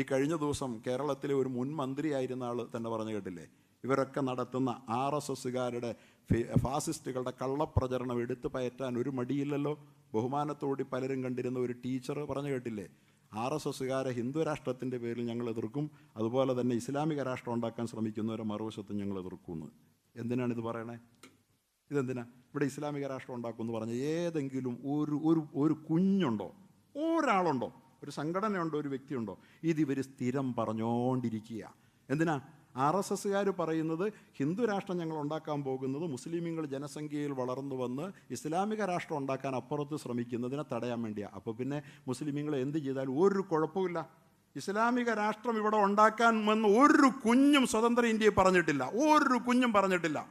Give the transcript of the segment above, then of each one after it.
ഈ കഴിഞ്ഞ ദിവസം കേരളത്തിലെ ഒരു മുൻ മന്ത്രിയായിരുന്ന ആൾ തന്നെ പറഞ്ഞു കേട്ടില്ലേ? ഇവരൊക്കെ നടത്തുന്ന ആർ എസ് എസ്സുകാരുടെ ഫാസിസ്റ്റുകളുടെ കള്ളപ്രചരണം എടുത്തു പയറ്റാൻ ഒരു മടിയില്ലല്ലോ? ബഹുമാനത്തോടി പലരും കണ്ടിരുന്ന ഒരു ടീച്ചർ പറഞ്ഞു കേട്ടില്ലേ? ആർ എസ് എസ്സുകാരെ ഹിന്ദു രാഷ്ട്രത്തിന്റെ പേരിൽ ഞങ്ങൾ എതിർക്കും അതുപോലെ തന്നെ ഇസ്ലാമിക രാഷ്ട്രം ഉണ്ടാക്കാൻ ശ്രമിക്കുന്നവരെ മറുവശത്തും ഞങ്ങൾ എതിർക്കുമെന്ന് എന്തിനാണ് ഇത് പറയണേ? ഇതെന്തിനാ? ഇവിടെ ഇസ്ലാമിക രാഷ്ട്രം ഉണ്ടാക്കുമെന്ന് പറഞ്ഞ ഏതെങ്കിലും ഒരു ഒരു ഒരു കുഞ്ഞുണ്ടോ? ഒരാളുണ്ടോ? ഒരു സംഘടനയുണ്ടോ ഒരു വ്യക്തിയുണ്ടോ? ഇത് ഇവർ സ്ഥിരം പറഞ്ഞുകൊണ്ടിരിക്കുക എന്തിനാ? ആർ എസ് എസ്സുകാർ പറയുന്നത് ഹിന്ദു രാഷ്ട്രം ഞങ്ങൾ ഉണ്ടാക്കാൻ പോകുന്നത് മുസ്ലിമീങ്ങൾ ജനസംഖ്യയിൽ വളർന്നു വന്ന് ഇസ്ലാമിക രാഷ്ട്രം ഉണ്ടാക്കാൻ അപ്പുറത്ത് ശ്രമിക്കുന്നതിനെ തടയാൻ വേണ്ടിയാണ് അപ്പോൾ പിന്നെ മുസ്ലിമുകൾ എന്ത് ചെയ്താലും ഒരു കുഴപ്പമില്ല ഇസ്ലാമിക രാഷ്ട്രം ഇവിടെ ഉണ്ടാക്കാൻ വന്ന് ഒരു കുഞ്ഞും സ്വതന്ത്ര ഇന്ത്യയെ പറഞ്ഞിട്ടില്ല. ഒരു കുഞ്ഞും പറഞ്ഞിട്ടില്ല.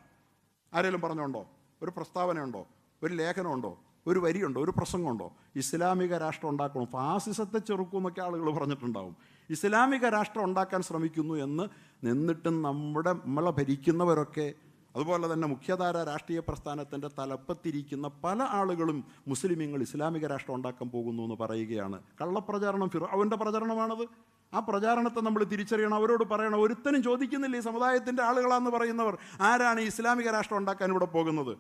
ആരെങ്കിലും പറഞ്ഞുണ്ടോ? ഒരു പ്രസ്താവനയുണ്ടോ? ഒരു ലേഖനമുണ്ടോ? ഒരു വരിയുണ്ടോ? ഒരു പ്രസംഗമുണ്ടോ? ഇസ്ലാമിക രാഷ്ട്രം ഉണ്ടാക്കണം. ഫാസിസത്തെ ചെറുക്കും എന്നൊക്കെ ആളുകൾ പറഞ്ഞിട്ടുണ്ടാവും. ഇസ്ലാമിക രാഷ്ട്രം ഉണ്ടാക്കാൻ ശ്രമിക്കുന്നു എന്ന് നിന്നിട്ടും നമ്മുടെ നമ്മളെ ഭരിക്കുന്നവരൊക്കെ അതുപോലെ തന്നെ മുഖ്യധാര രാഷ്ട്രീയ പ്രസ്ഥാനത്തിന്റെ തലപ്പത്തിരിക്കുന്ന പല ആളുകളും മുസ്ലിമീങ്ങൾ ഇസ്ലാമിക രാഷ്ട്രം ഉണ്ടാക്കാൻ പോകുന്നു എന്ന് പറയുകയാണ്. കള്ളപ്രചാരണം ഫിറ അവന്റെ പ്രചരണമാണത്. ആ പ്രചാരണത്തെ നമ്മൾ തിരിച്ചറിയണം. അവരോട് പറയണം. ഒരുത്തനും ചോദിക്കുന്നില്ല ഈ സമുദായത്തിന്റെ ആളുകളാണെന്ന് പറയുന്നവർ. ആരാണ് ഇസ്ലാമിക രാഷ്ട്രം ഉണ്ടാക്കാൻ ഇവിടെ പോകുന്നത്?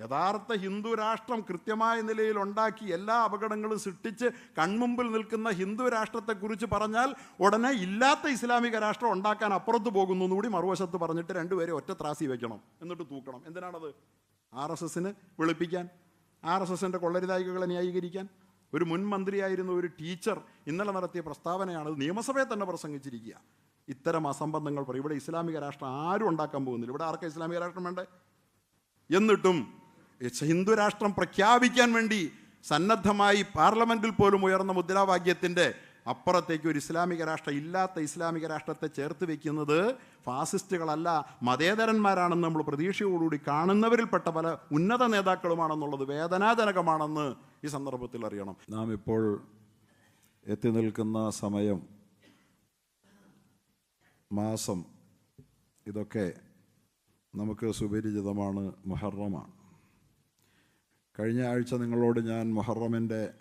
യഥാർത്ഥ ഹിന്ദു രാഷ്ട്രം കൃത്യമായ നിലയിൽ ഉണ്ടാക്കി എല്ലാ അപകടങ്ങളും സൃഷ്ടിച്ച് കൺമുമ്പിൽ നിൽക്കുന്ന ഹിന്ദു രാഷ്ട്രത്തെക്കുറിച്ച് പറഞ്ഞാൽ ഉടനെ ഇല്ലാത്ത ഇസ്ലാമിക രാഷ്ട്രം ഉണ്ടാക്കാൻ അപ്പുറത്ത് പോകുന്നു എന്നുകൂടി മറുവശത്ത് പറഞ്ഞിട്ട് രണ്ടുപേരെ ഒറ്റ ത്രാസി വെക്കണം എന്നിട്ട് തൂക്കണം. എന്തിനാണത്? ആർ എസ് എസിന് വെളുപ്പിക്കാൻ ആർ എസ് എസിന്റെ കൊള്ളരുതായികളെ ന്യായീകരിക്കാൻ. ഒരു മുൻ മന്ത്രിയായിരുന്ന ഒരു ടീച്ചർ ഇന്നലെ നടത്തിയ പ്രസ്താവനയാണ് നിയമസഭയെ തന്നെ പ്രസംഗിച്ചിരിക്കുക. ഇത്തരം അസംബന്ധങ്ങൾ പറയും. ഇവിടെ ഇസ്ലാമിക രാഷ്ട്രം ആരും ഉണ്ടാക്കാൻ പോകുന്നില്ല. ഇവിടെ ആർക്കും ഇസ്ലാമിക രാഷ്ട്രം വേണ്ടേ? എന്നിട്ടും ഹിന്ദു രാഷ്ട്രം പ്രഖ്യാപിക്കാൻ വേണ്ടി സന്നദ്ധമായി പാർലമെന്റിൽ പോലും ഉയർന്ന മുദ്രാവാക്യത്തിന്റെ അപ്പുറത്തേക്ക് ഒരു ഇസ്ലാമിക രാഷ്ട്രം ഇല്ലാത്ത ഇസ്ലാമിക രാഷ്ട്രത്തെ ചേർത്ത് വെക്കുന്നത് ഫാസിസ്റ്റുകളല്ല മതേതരന്മാരാണെന്ന് നമ്മൾ പ്രതീക്ഷയോടുകൂടി കാണുന്നവരിൽപ്പെട്ട പല ഉന്നത നേതാക്കളുമാണെന്നുള്ളത് വേദനാജനകമാണെന്ന് ഈ സന്ദർഭത്തിൽ അറിയണം. നാം ഇപ്പോൾ എത്തി നിൽക്കുന്ന സമയം മാസം. ഇതൊക്കെ നമുക്ക് സുപരിചിതമാണ് മുഹറമാണ്. കഴിഞ്ഞ ആഴ്ച നിങ്ങളോട് ഞാൻ മുഹറമിന്റെ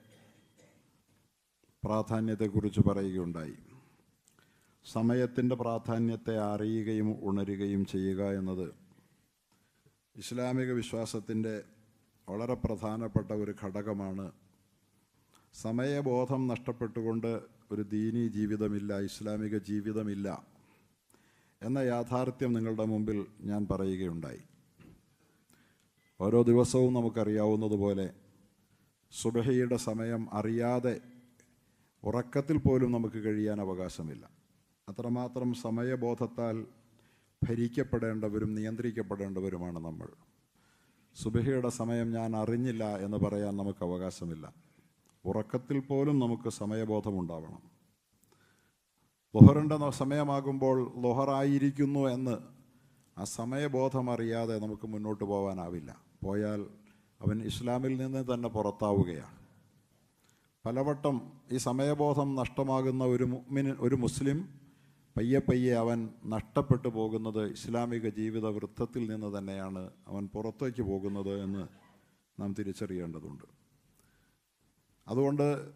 പ്രാധാന്യത്തെക്കുറിച്ച് പറയുകയുണ്ടായി. സമയത്തിന്റെ പ്രാധാന്യത്തെ അറിയുകയും ഉണരുകയും ചെയ്യുക എന്നത് ഇസ്ലാമിക വിശ്വാസത്തിന്റെ വളരെ പ്രധാനപ്പെട്ട ഒരു ഘടകമാണ്. സമയബോധം നഷ്ടപ്പെട്ടുകൊണ്ട് ഒരു ദീനീ ജീവിതമില്ല ഇസ്ലാമിക ജീവിതമില്ല എന്ന യാഥാർത്ഥ്യം നിങ്ങളുടെ മുമ്പിൽ ഞാൻ പറയുകയുണ്ടായി. ഓരോ ദിവസവും നമുക്കറിയാവുന്നതുപോലെ സുബഹയുടെ സമയം അറിയാതെ ഉറക്കത്തിൽ പോലും നമുക്ക് കഴിയാൻ അവകാശമില്ല. അത്രമാത്രം സമയബോധത്താൽ ഭരിക്കപ്പെടേണ്ടവരും നിയന്ത്രിക്കപ്പെടേണ്ടവരുമാണ് നമ്മൾ. സുബഹയുടെ സമയം ഞാൻ അറിഞ്ഞില്ല എന്ന് പറയാൻ നമുക്ക് അവകാശമില്ല. ഉറക്കത്തിൽ പോലും നമുക്ക് സമയബോധമുണ്ടാവണം. ലൊഹറിന്റെ സമയമാകുമ്പോൾ ലൊഹറായിരിക്കുന്നു എന്ന് ആ സമയബോധം അറിയാതെ നമുക്ക് മുന്നോട്ട് പോകാനാവില്ല പോയാൽ അവൻ ഇസ്ലാമിൽ നിന്ന് തന്നെ പുറത്താവുകയാണ്. പലവട്ടം ഈ സമയബോധം നഷ്ടമാകുന്ന ഒരു മുഅ്മിന് ഒരു മുസ്ലിം പയ്യെ പയ്യെ അവൻ നഷ്ടപ്പെട്ടു പോകുന്നത് ഇസ്ലാമിക ജീവിത വൃത്തത്തിൽ നിന്ന് തന്നെയാണ് അവൻ പുറത്തേക്ക് പോകുന്നത് എന്ന് നാം തിരിച്ചറിയേണ്ടതുണ്ട്. അതുകൊണ്ട്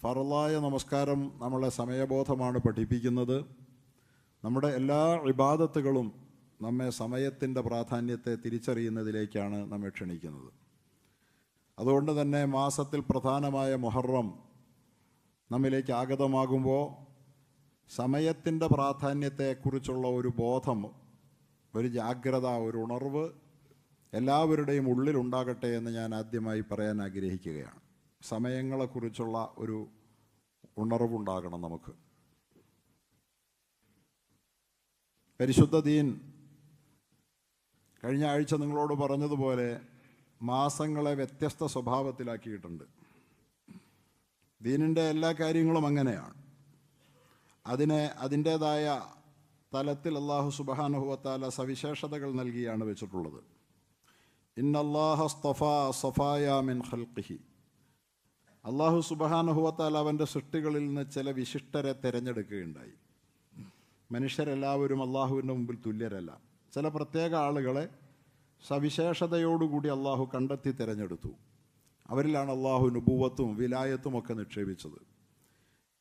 ഫറലായ നമസ്കാരം നമ്മളെ സമയബോധമാണ് പഠിപ്പിക്കുന്നത്. നമ്മുടെ എല്ലാ ഇബാദത്തുകളും നമ്മെ സമയത്തിന്റെ പ്രാധാന്യത്തെ തിരിച്ചറിയുന്നതിലേക്കാണ് നമ്മെ ക്ഷണിക്കുന്നത്. അതുകൊണ്ട് തന്നെ മാസത്തിൽ പ്രധാനമായ മൊഹറം നമ്മിലേക്ക് ആഗതമാകുമ്പോൾ സമയത്തിന്റെ പ്രാധാന്യത്തെക്കുറിച്ചുള്ള ഒരു ബോധം ഒരു ജാഗ്രത ഒരു ഉണർവ് എല്ലാവരുടെയും ഉള്ളിലുണ്ടാകട്ടെ എന്ന് ഞാൻ ആദ്യമായി പറയാൻ ആഗ്രഹിക്കുകയാണ്. സമയങ്ങളെക്കുറിച്ചുള്ള ഒരു ഉണർവുണ്ടാകണം നമുക്ക്. പരിശുദ്ധ ദീൻ കഴിഞ്ഞ ആഴ്ച നിങ്ങളോട് പറഞ്ഞതുപോലെ മാസങ്ങളെ വ്യത്യസ്ത സ്വഭാവത്തിലാക്കിയിട്ടുണ്ട്. ദീനിന്റെ എല്ലാ കാര്യങ്ങളും അങ്ങനെയാണ്. അതിനെ അതിന്റേതായ തലത്തിൽ അള്ളാഹു സുബാനുഹുവത്താല സവിശേഷതകൾ നൽകിയാണ് വെച്ചിട്ടുള്ളത്. ഇന്നല്ലാഹ സ്തഫ സഫായ മിൻ അള്ളാഹു സുബഹാനുഹുവത്താൽ അവന്റെ സൃഷ്ടികളിൽ നിന്ന് ചില വിശിഷ്ടരെ തിരഞ്ഞെടുക്കുകയുണ്ടായി. മനുഷ്യരെല്ലാവരും അള്ളാഹുവിന്റെ മുമ്പിൽ തുല്യരല്ല. ചില പ്രത്യേക ആളുകളെ സവിശേഷതയോടുകൂടി അള്ളാഹു കണ്ടെത്തി തിരഞ്ഞെടുത്തു. അവരിലാണ് അള്ളാഹു നുപൂവത്തും വിലായത്തും ഒക്കെ നിക്ഷേപിച്ചത്.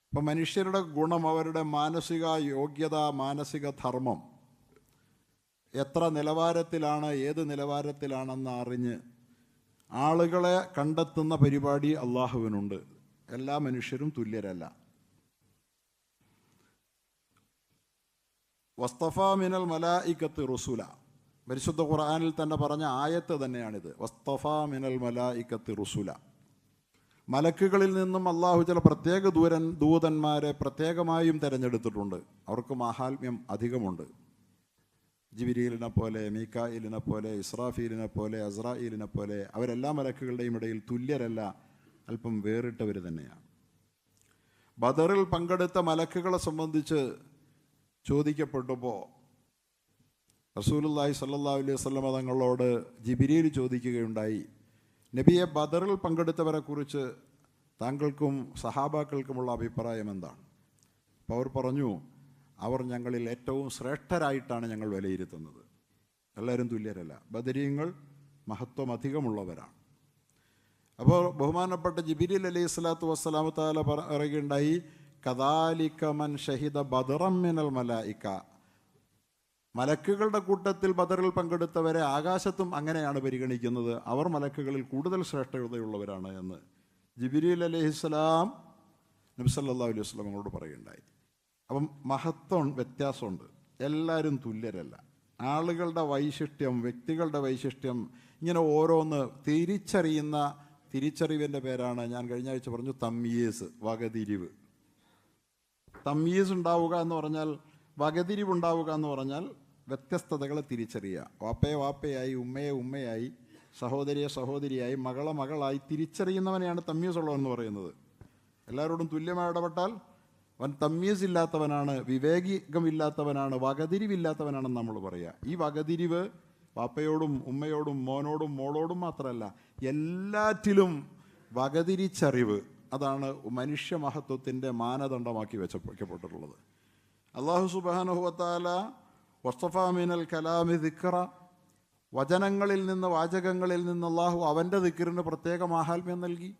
അപ്പം മനുഷ്യരുടെ ഗുണം അവരുടെ മാനസിക യോഗ്യത മാനസിക ധർമ്മം എത്ര നിലവാരത്തിലാണ് ഏത് നിലവാരത്തിലാണെന്ന് അറിഞ്ഞ് ആളുകളെ കണ്ടെത്തുന്ന പരിപാടി അള്ളാഹുവിനുണ്ട്. എല്ലാ മനുഷ്യരും തുല്യരല്ല. വസ്തഫ മിനൽ മലായിക്കത്ത് റുസുല. പരിശുദ്ധ ഖുർആാനിൽ തന്നെ പറഞ്ഞ ആയത്ത് തന്നെയാണിത്. വസ്തഫ മിനൽ മലായിക്കത്ത് റുസുല. മലക്കുകളിൽ നിന്നും അള്ളാഹു ചില പ്രത്യേക ദൂരൻ ദൂതന്മാരെ പ്രത്യേകമായും തിരഞ്ഞെടുത്തിട്ടുണ്ട്. അവർക്ക് മാഹാത്മ്യം അധികമുണ്ട്. ജിബിരിയിലിനെ പോലെ മീക്കായിലിനെ പോലെ ഇസ്രാഫീലിനെ പോലെ അസ്രായിലിനെ പോലെ അവരെല്ലാ മലക്കുകളുടെയും ഇടയിൽ തുല്യരല്ല അല്പം വേറിട്ടവർ തന്നെയാണ്. ബദറിൽ പങ്കെടുത്ത മലക്കുകളെ സംബന്ധിച്ച് ചോദിക്കപ്പെട്ടപ്പോൾ റസൂലുല്ലാഹി സല്ലാ അലൈഹി വസല്ലമ തങ്ങളോട് ജിബിരിയിൽ ചോദിക്കുകയുണ്ടായി. നബിയെ ബദറിൽ പങ്കെടുത്തവരെ കുറിച്ച് താങ്കൾക്കും സഹാബാക്കൾക്കുമുള്ള അഭിപ്രായം എന്താണ്? അപ്പോൾ അവർ പറഞ്ഞു അവർ ഞങ്ങളിൽ ഏറ്റവും ശ്രേഷ്ഠരായിട്ടാണ് ഞങ്ങൾ വിലയിരുത്തുന്നത്. എല്ലാവരും തുല്യരല്ല. ബദരീങ്ങൾ മഹത്വം അധികമുള്ളവരാണ്. അപ്പോൾ ബഹുമാനപ്പെട്ട ജിബിരിൽ അലൈഹി സ്വലാത്തു വസ്സലാമത്താല പറ- പറയുകയുണ്ടായി കദാലിക മൻ ഷഹിദ ബദറം മിനൽ മലായിക്ക മലക്കുകളുടെ കൂട്ടത്തിൽ ബദറിൽ പങ്കെടുത്തവരെ ആകാശത്തും അങ്ങനെയാണ് പരിഗണിക്കുന്നത്. അവർ മലക്കുകളിൽ കൂടുതൽ ശ്രേഷ്ഠതയുള്ളവരാണ് എന്ന്. ജിബിരിൽ അലൈഹിസ്സലാം നബി സല്ലല്ലാഹു അലൈഹി വസല്ലമയോട് പറയുണ്ടായി അപ്പം മഹത്വം വ്യത്യാസമുണ്ട്. എല്ലാവരും തുല്യരല്ല. ആളുകളുടെ വൈശിഷ്ട്യം വ്യക്തികളുടെ വൈശിഷ്ട്യം ഇങ്ങനെ ഓരോന്ന് തിരിച്ചറിയുന്ന തിരിച്ചറിവിന്റെ പേരാണ്. ഞാൻ കഴിഞ്ഞ ആഴ്ച പറഞ്ഞു തമ്മീസ് വകതിരിവ്. തമ്മീസ് ഉണ്ടാവുക എന്ന് പറഞ്ഞാൽ വകതിരിവുണ്ടാവുക എന്ന് പറഞ്ഞാൽ വ്യത്യസ്തതകളെ തിരിച്ചറിയുക. വാപ്പയെ വാപ്പയായി ഉമ്മയെ ഉമ്മയായി സഹോദരിയെ സഹോദരിയായി മകളെ മകളായി തിരിച്ചറിയുന്നവനെയാണ് തമ്മീസ് ഉള്ളവെന്ന് പറയുന്നത്. എല്ലാവരോടും തുല്യമായി ഇടപെട്ടാൽ അവൻ തമ്മീസ് ഇല്ലാത്തവനാണ് വിവേകികമില്ലാത്തവനാണ് വകതിരിവില്ലാത്തവനാണെന്ന് നമ്മൾ പറയുക. ഈ വകതിരിവ് വാപ്പയോടും ഉമ്മയോടും മോനോടും മോളോടും മാത്രമല്ല എല്ലാറ്റിലും വകതിരിച്ചറിവ് അതാണ് മനുഷ്യ മഹത്വത്തിന്റെ മാനദണ്ഡമാക്കി വെച്ച വയ്ക്കപ്പെട്ടിട്ടുള്ളത് അള്ളാഹു സുബാനുഹുവത്താല വസ്തഫ മീനൽ കലാമി ദിക്റ വചനങ്ങളിൽ നിന്ന് വാചകങ്ങളിൽ നിന്ന് അള്ളാഹു അവന്റെ ദിക്കറിന് പ്രത്യേക മാഹാത്മ്യം നൽകി.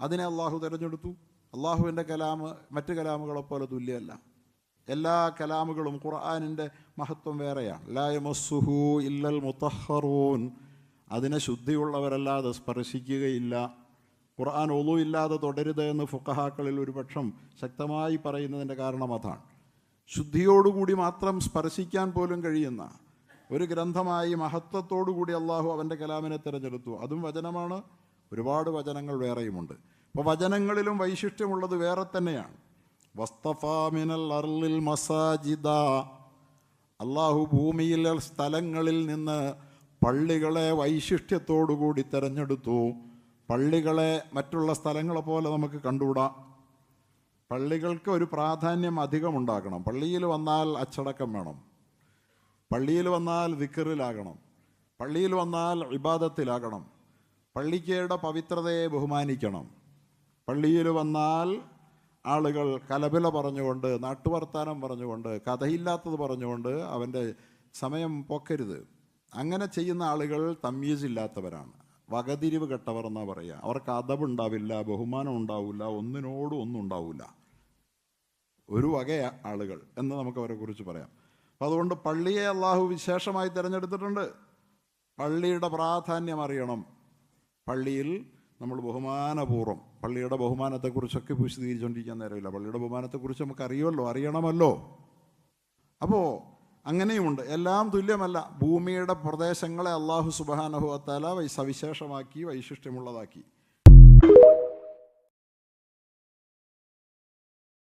അതിനെ അള്ളാഹു തിരഞ്ഞെടുത്തു. അള്ളാഹുവിന്റെ കലാമ് മറ്റ് കലാമുകളെപ്പോലെ തുല്യമല്ല. എല്ലാ കലാമുകളും ഖുർആാനിന്റെ മഹത്വം വേറെയാണ്. ലായമസുഹു ഇല്ലൽ മുത്തഹറൂൻ. അതിനെ ശുദ്ധിയുള്ളവരല്ലാതെ സ്പർശിക്കുകയില്ല. ഖുർആൻ ഒളു ഇല്ലാതെ തുടരുത് എന്ന് ഫുക്കഹാക്കളിൽ ഒരു പക്ഷം ശക്തമായി പറയുന്നതിന്റെ കാരണം അതാണ്. ശുദ്ധിയോടുകൂടി മാത്രം സ്പർശിക്കാൻ പോലും കഴിയുന്ന ഒരു ഗ്രന്ഥമായി മഹത്വത്തോടുകൂടി അള്ളാഹു അവന്റെ കലാമിനെ തിരഞ്ഞെടുത്തു. അതും വചനമാണ്. ഒരുപാട് വചനങ്ങൾ വേറെയുമുണ്ട്. അപ്പോൾ വചനങ്ങളിലും വൈശിഷ്ട്യമുള്ളത് വേറെ തന്നെയാണ്. വസ്തഫാമിനൽ അർലിൽ മസാജിദ. അള്ളാഹു ഭൂമിയിലെ സ്ഥലങ്ങളിൽ നിന്ന് പള്ളികളെ വൈശിഷ്ട്യത്തോടുകൂടി തിരഞ്ഞെടുത്തു. പള്ളികളെ മറ്റുള്ള സ്ഥലങ്ങളെ പോലെ നമുക്ക് കണ്ടുവിടാം പള്ളികൾക്ക് ഒരു പ്രാധാന്യം അധികം ഉണ്ടാക്കണം പള്ളിയിൽ വന്നാൽ അച്ചടക്കം വേണം. പള്ളിയിൽ വന്നാൽ വിക്കറിലാകണം പള്ളിയിൽ വന്നാൽ വിവാദത്തിലാകണം പള്ളിക്കയുടെ പവിത്രതയെ ബഹുമാനിക്കണം. പള്ളിയിൽ വന്നാൽ ആളുകൾ കലപില പറഞ്ഞുകൊണ്ട് നാട്ടുവർത്താനം പറഞ്ഞുകൊണ്ട് കഥയില്ലാത്തത് പറഞ്ഞുകൊണ്ട് അവന്റെ സമയം പോക്കരുത്. അങ്ങനെ ചെയ്യുന്ന ആളുകൾ തമ്മീസ് ഇല്ലാത്തവരാണ് വകതിരിവ് കെട്ടവർ എന്നാ പറയുക അവർക്ക് അതവുണ്ടാവില്ല ബഹുമാനം ഉണ്ടാവില്ല ഒന്നിനോടും ഒന്നും ഉണ്ടാവില്ല. ഒരു വക ആളുകൾ എന്ന് നമുക്ക് അവരെ കുറിച്ച് പറയാം. അതുകൊണ്ട് പള്ളിയെ അള്ളാഹു വിശേഷമായി തിരഞ്ഞെടുത്തിട്ടുണ്ട്. പള്ളിയുടെ പ്രാധാന്യം അറിയണം. പള്ളിയിൽ നമ്മൾ ബഹുമാനപൂർവം പള്ളിയുടെ ബഹുമാനത്തെക്കുറിച്ചൊക്കെ വിശദീകരിച്ചുകൊണ്ടിരിക്കാൻ നേരമില്ല. പള്ളിയുടെ ബഹുമാനത്തെക്കുറിച്ച് നമുക്ക് അറിയുമല്ലോ അറിയണമല്ലോ. അപ്പോൾ അങ്ങനെയുമുണ്ട് എല്ലാം തുല്യമല്ല. ഭൂമിയുടെ പ്രദേശങ്ങളെ അള്ളാഹു സുബാനഹു അത്താല വൈ സവിശേഷമാക്കി വൈശിഷ്ട്യമുള്ളതാക്കി.